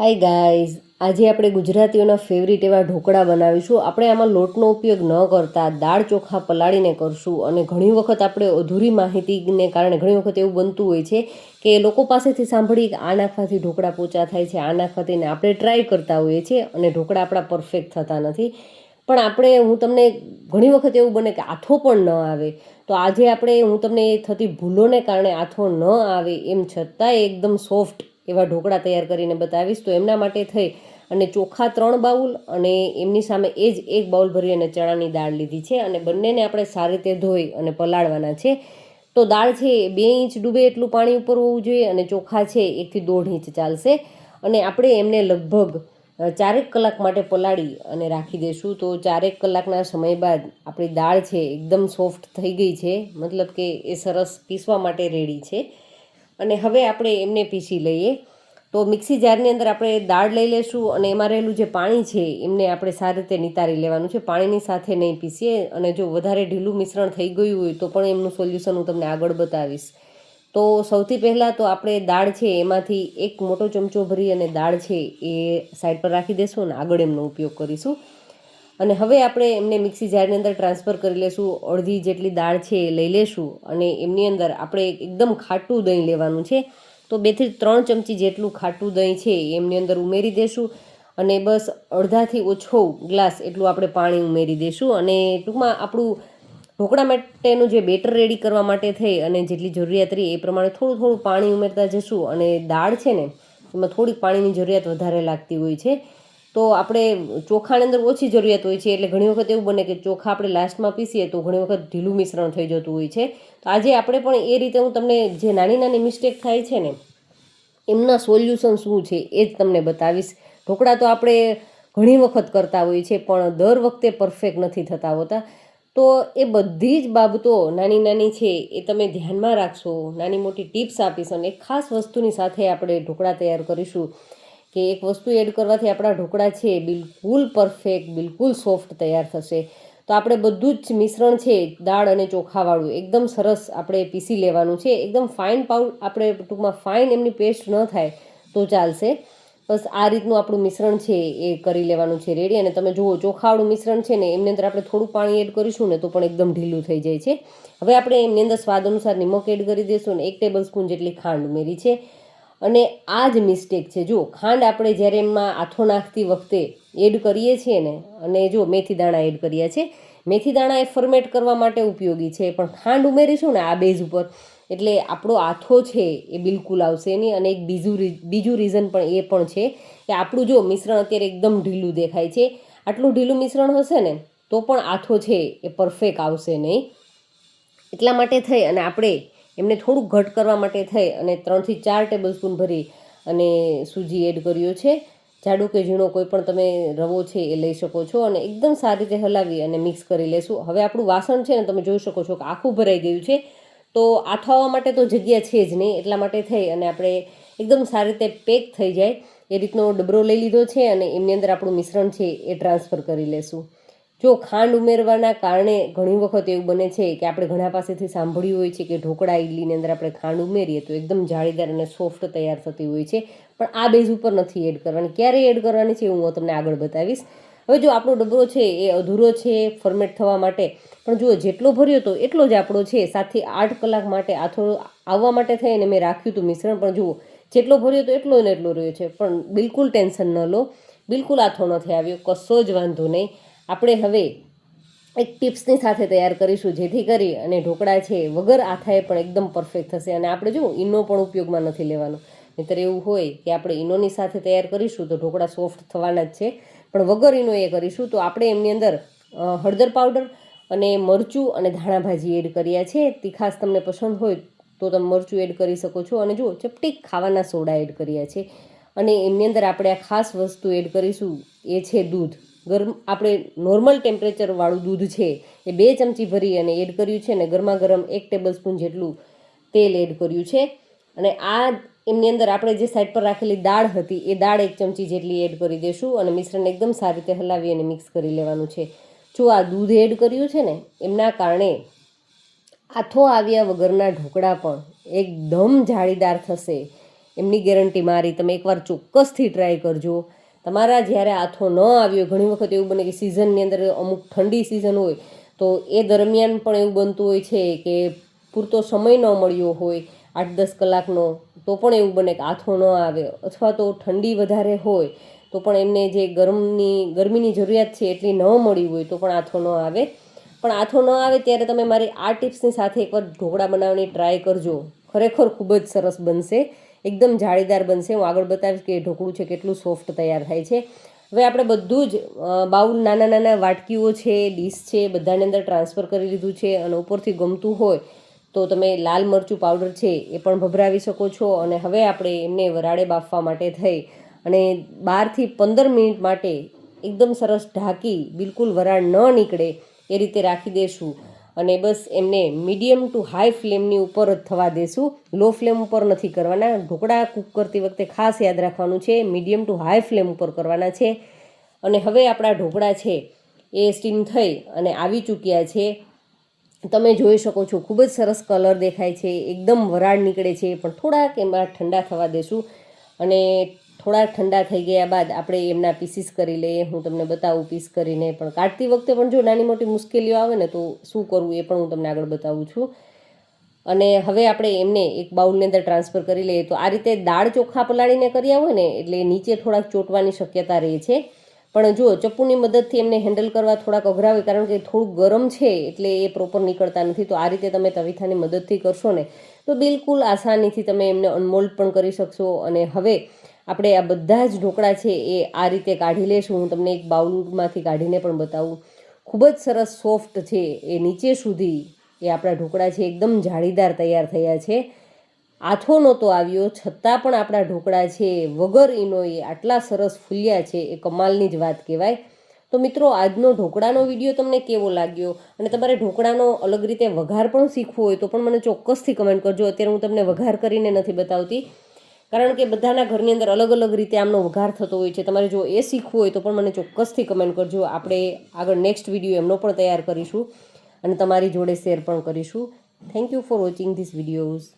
Hi guys આજે આપણે ગુજરાતીઓના favourite એવા ઢોકળા બનાવીશું. આપણે આમાં લોટનો ઉપયોગ ન કરતા, દાળ ચોખા પલાળીને કરશું અને ઘણી વખત આપણે અધૂરી માહિતીને કારણે ઘણી વખત એવું બનતું હોય છે કે લોકો પાસેથી સાંભળી આ નાખવાથી ઢોકળા પોચા થાય છે આ નાખવાથી આપણે ટ્રાય કરતા હોઈએ છીએ અને ઢોકળા આપણા પરફેક્ટ થતા નથી. પણ આપણે, હું તમને ઘણી વખત એવું બને કે આથો પણ ન આવે. તો આજે આપણે, હું તમને એ થતી ભૂલોને કારણે આથો ન આવે એમ છતાંય એકદમ સોફ્ટ એવા ઢોકળા તૈયાર કરીને બતાવીશ. તો એમના માટે થઈ અને ચોખા ત્રણ બાઉલ અને એમની સામે એ જ એક બાઉલ ભરી અને ચણાની દાળ લીધી છે. અને બંનેને આપણે સારી રીતે ધોઈ અને પલાળવાના છે. તો દાળ છે બે ઇંચ ડૂબે એટલું પાણી ઉપર હોવું જોઈએ અને ચોખા છે એકથી દોઢ ઇંચ ચાલશે. અને આપણે એમને લગભગ ચારેક કલાક માટે પલાળી અને રાખી દઈશું. તો ચારેક કલાકના સમય બાદ આપણી દાળ છે એકદમ સોફ્ટ થઈ ગઈ છે. મતલબ કે એ સરસ પીસવા માટે રેડી છે. અને હવે આપણે એમને પીસી લઈએ. તો મિક્સી જારની અંદર આપણે દાળ લઈ લેશું અને એમાં રહેલું જે પાણી છે, એમને આપણે સારી રીતે નિતારી લેવાનું છે. પાણીની સાથે નહીં પીસીએ અને જો વધારે ઢીલું મિશ્રણ થઈ ગયું હોય તો પણ એમનું સોલ્યુશન હું તમને આગળ બતાવીશ. તો સૌથી પહેલાં તો આપણે દાળ છે, એમાંથી એક મોટો ચમચો ભરી અને દાળ છે એ સાઈડ પર રાખી દેશું અને આગળ એમનો ઉપયોગ કરીશું. અને હવે આપણે એમને મિક્સી જારની અંદર ટ્રાન્સફર કરી લેશું, અડધી જેટલી દાળ છે એ લઈ લેશું અને એમની અંદર આપણે એકદમ ખાટું દહીં લેવાનું છે. તો બેથી ત્રણ ચમચી જેટલું ખાટું દહીં છે એમની અંદર ઉમેરી દેશું અને બસ અડધાથી ઓછો ગ્લાસ એટલું આપણે પાણી ઉમેરી દેશું અને ટૂંકમાં આપણું ઢોકળા માટેનું જે બેટર રેડી કરવા માટે થઈ અને જેટલી જરૂરિયાત રહી એ પ્રમાણે થોડું થોડું પાણી ઉમેરતા જશું અને દાળ છે ને એમાં થોડીક પાણીની જરૂરિયાત વધારે લાગતી હોય છે તો આપણે ચોખાની અંદર ઓછી જરૂરિયાત હોય છે, એટલે ઘણી વખત એવું બને કે ચોખા આપણે લાસ્ટમાં પીસીએ તો ઘણી વખત ઢીલું મિશ્રણ થઈ જતું હોય છે. તો આજે આપણે પણ એ રીતે હું તમને જે નાની નાની મિસ્ટેક થાય છે ને, એમના સોલ્યુશન શું છે એ જ તમને બતાવીશ. ઢોકળા તો આપણે ઘણી વખત કરતા હોઈએ છીએ, પણ દર વખતે પરફેક્ટ નથી થતા હોતા. તો એ બધી જ બાબતો નાની નાની છે એ તમે ધ્યાનમાં રાખશો. નાની મોટી ટિપ્સ આપીશ અને ખાસ વસ્તુની સાથે આપણે ઢોકળા તૈયાર કરીશું. કે એક વસ્તુ એડ કરવાથી આપણા ઢોકળા છે બિલકુલ પરફેક્ટ બિલકુલ સોફ્ટ તૈયાર થશે. તો આપણે બધું જ મિશ્રણ છે, દાળ અને ચોખાવાળું, એકદમ સરસ આપણે પીસી લેવાનું છે. એકદમ ફાઇન પાઉડ આપણે ટૂંકમાં ફાઇન એમની પેસ્ટ ન થાય તો ચાલશે. બસ આ રીતનું આપણું મિશ્રણ છે એ કરી લેવાનું છે રેડી અને તમે જુઓ, ચોખાવાળું મિશ્રણ છે ને, એમની અંદર આપણે થોડું પાણી એડ કરીશું ને તો પણ એકદમ ઢીલું થઈ જાય છે. હવે આપણે એમની અંદર સ્વાદ અનુસાર નિમક એડ કરી દઈશું ને એક ટેબલ સ્પૂન જેટલી ખાંડ ઉમેરી છે. અને આ જ મિસ્ટેક છે. જો ખાંડ આપણે જ્યારે એમાં આથો નાખતી વખતે એડ કરીએ છીએ ને, અને જો મેથી દાણા એડ કર્યા છે. મેથી દાણા એ ફર્મેટ કરવા માટે ઉપયોગી છે, પણ ખાંડ ઉમેરીશું ને આ બેઝ ઉપર. એટલે આપણો આથો છે એ બિલકુલ આવશે નહીં, અને એક બીજું બીજું રીઝન પણ એ પણ છે કે આપણું જો મિશ્રણ અત્યારે એકદમ ઢીલું દેખાય છે. આટલું ઢીલું મિશ્રણ હશે ને, તો પણ આથો છે એ પરફેક્ટ આવશે નહીં. એટલા માટે થઈ, અને આપણે એમને થોડુંક ઘટ કરવા માટે થઈ અને ત્રણથી ચાર ટેબલ સ્પૂન ભરી અને સૂજી એડ કર્યો છે. જાડો કે ઝીણો કોઈ પણ તમે રવો છે એ લઈ શકો છો અને એકદમ સારી રીતે હલાવી અને મિક્સ કરી લેશું. હવે આપણું વાસણ છે ને તમે જોઈ શકો છો કે આખું ભરાઈ ગયું છે. તો આથો આવવા માટે તો જગ્યા છે જ નહીં, એટલા માટે થઈ અને આપણે એકદમ સારી રીતે પેક થઈ જાય. એ રીતનો ડબરો લઈ લીધો છે અને એમની અંદર આપણું મિશ્રણ છે એ ટ્રાન્સફર કરી લેશું. જો ખાંડ ઉમેરવાના કારણે ઘણી વખત એવું બને છે કે આપણે ઘણા પાસેથી સાંભળ્યું હોય છે કે ઢોકળા ઇડલીની અંદર આપણે ખાંડ ઉમેરીએ તો એકદમ જાળીદાર અને સોફ્ટ તૈયાર થતી હોય છે. પણ આ બેઝ ઉપર નથી એડ કરવાની. ક્યારે એડ કરવાની છે હું તમને આગળ બતાવીશ. હવે જો આપણો ડબરો છે એ અધૂરો છે ફોર્મેટ થવા માટે. પણ જુઓ, જેટલો ભર્યો હતો એટલો જ આપણો છે. સાતથી આઠ કલાક માટે આથો આવવા માટે થઈને મેં રાખ્યું હતું મિશ્રણ. પણ જુઓ, જેટલો ભર્યો હતો એટલો ને એટલો રહ્યો છે. પણ બિલકુલ ટેન્શન ન લો. બિલકુલ આથો નથી આવ્યો. કશો જ વાંધો નહીં. આપણે હવે એક ટિપ્સની સાથે તૈયાર કરીશું, જેથી કરી અને ઢોકળા છે વગર આથાએ પણ એકદમ પરફેક્ટ થશે. અને આપણે જો ઈનો પણ ઉપયોગમાં નથી લેવાનો. નહીતર એવું હોય કે આપણે ઈનોની સાથે તૈયાર કરીશું તો ઢોકળા સોફ્ટ થવાના જ છે. પણ વગર ઈનો એ કરીશું તો આપણે એમની અંદર હળદર પાવડર અને મરચું અને ધાણા ભાજી એડ કર્યા છે. તીખાસ તમને પસંદ હોય તો તમે મરચું એડ કરી શકો છો. અને જુઓ ચપટી ખાવાના સોડા એડ કર્યા છે. અને એમની અંદર આપણે આ ખાસ વસ્તુ એડ કરીશું, એ છે દૂધ. ગરમ આપણે નોર્મલ ટેમ્પરેચરવાળું દૂધ છે, એ બે ચમચી ભરી અને એડ કર્યું છે અને ગરમા ગરમ એક ટેબલ સ્પૂન જેટલું તેલ એડ કર્યું છે. અને આ એમની અંદર આપણે જે સાઈડ પર રાખેલી દાળ હતી, એ દાળ એક ચમચી જેટલી એડ કરી દઈશું અને મિશ્રણને એકદમ સારી રીતે હલાવી અને મિક્સ કરી લેવાનું છે. જો આ દૂધ એડ કર્યું છે ને, એમના કારણે આથો આવ્યા વગરના ઢોકળા પણ એકદમ જાળીદાર થશે. એમની ગેરંટી મારી, તમે એકવાર ચોક્કસથી ટ્રાય કરજો. તમારા જ્યારે આથો ન આવ્યો, ઘણી વખત એવું બને કે સિઝનની અંદર અમુક ઠંડી સિઝન હોય, તો એ દરમિયાન પણ એવું બનતું હોય છે કે પૂરતો સમય ન મળ્યો હોય આઠ દસ કલાકનો, તો પણ એવું બને કે આથો ન આવે. અથવા તો ઠંડી વધારે હોય, તો પણ એમને જે ગરમની, ગરમીની જરૂરિયાત છે એટલી ન મળી હોય, તો પણ આથો ન આવે. પણ આથો ન આવે ત્યારે તમે મારી આ ટિપ્સની સાથે એકવાર ઢોકળા બનાવવાની ટ્રાય કરજો. ખરેખર ખૂબ જ સરસ બનશે. એકદમ જાળીદાર બનશે. હું આગળ બતાવીશ કે ઢોકળું છે કેટલું સોફ્ટ તૈયાર થાય છે. હવે આપણે બધું જ બાઉલ નાના નાના વાટકીઓ છે, ડીશ છે, બધાની અંદર ટ્રાન્સફર કરી લીધું છે અને ઉપરથી ગમતું હોય તો તમે લાલ મરચું પાવડર છે એ પણ ભભરાવી શકો છો અને હવે આપણે એમને વરાળે બાફવા માટે થઈ અને બારથી પંદર મિનિટ માટે એકદમ સરસ ઢાંકી બિલકુલ વરાળ ન નીકળે એ રીતે રાખી દેશું. અને બસ એમને મીડિયમ ટુ હાઈ ફ્લેમની ઉપર જ થવા દેશું. લો ફ્લેમ ઉપર નથી કરવાના. ઢોકળા કૂક કરતી વખતે ખાસ યાદ રાખવાનું છે. મીડિયમ ટુ હાઈ ફ્લેમ ઉપર કરવાના છે. અને હવે આપણા ઢોકળા છે એ સ્ટીમ થઈ અને આવી ચૂક્યા છે. તમે જોઈ શકો છો, ખૂબ જ સરસ કલર દેખાય છે. એકદમ વરાળ નીકળે છે, પણ થોડાક એમાં ઠંડા થવા દેશું. અને થોડા ઠંડા થઈ ગયા બાદ આપણે એમના પીસીસ કરી લઈએ. હું તમને બતાવું પીસ કરીને. પણ કાઢતી વખતે પણ જો નાની મોટી મુશ્કેલીઓ આવે ને તો શું કરવું એ પણ હું તમને આગળ બતાવું છું. અને હવે આપણે એમને એક બાઉલની અંદર ટ્રાન્સફર કરી લઈએ. તો આ રીતે દાળ ચોખા પલાળીને કર્યા હોય ને, એટલે નીચે થોડાક ચોંટવાની શક્યતા રહે છે. પણ જો ચપ્પુની મદદથી એમને હેન્ડલ કરવા થોડાક અઘરા હોય, કારણ કે થોડુંક ગરમ છે, એટલે એ પ્રોપર નીકળતા નથી. તો આ રીતે તમે તવીથાની મદદથી કરશો ને, તો બિલકુલ આસાનીથી તમે એમને અનમોલ્ડ પણ કરી શકશો. અને હવે આપણે આ બધા જ ઢોકળા છે એ આ રીતે કાઢી લેશું. હું તમને એક બાઉલમાંથી કાઢીને પણ બતાવું. ખૂબ જ સરસ સોફ્ટ છે એ નીચે સુધી એ આપણા ઢોકળા છે એકદમ જાળીદાર તૈયાર થયા છે. આથો નહોતો આવ્યો, છતાં પણ આપણા ઢોકળા છે વગર ઈનોએ આટલા સરસ ફૂલ્યા છે એ કમાલની જ વાત કહેવાય. તો મિત્રો, આજનો ઢોકળાનો વીડિયો તમને કેવો લાગ્યો? અને તમારે ઢોકળાનો અલગ રીતે વઘાર પણ શીખવો હોય તો પણ મને ચોક્કસથી કમેન્ટ કરજો. અત્યારે હું તમને વઘાર કરીને નથી બતાવતી. કારણ કે બધાના ઘરની અંદર અલગ અલગ રીતે આમનો વઘાર થતો હોય છે. તમારે જો એ શીખવું હોય તો પણ મને ચોક્કસથી કમેન્ટ કરજો. આપણે આગળ નેક્સ્ટ વીડિયો એમનો પણ તૈયાર કરીશું અને તમારી જોડે શેર પણ કરીશું. Thank you for watching this videos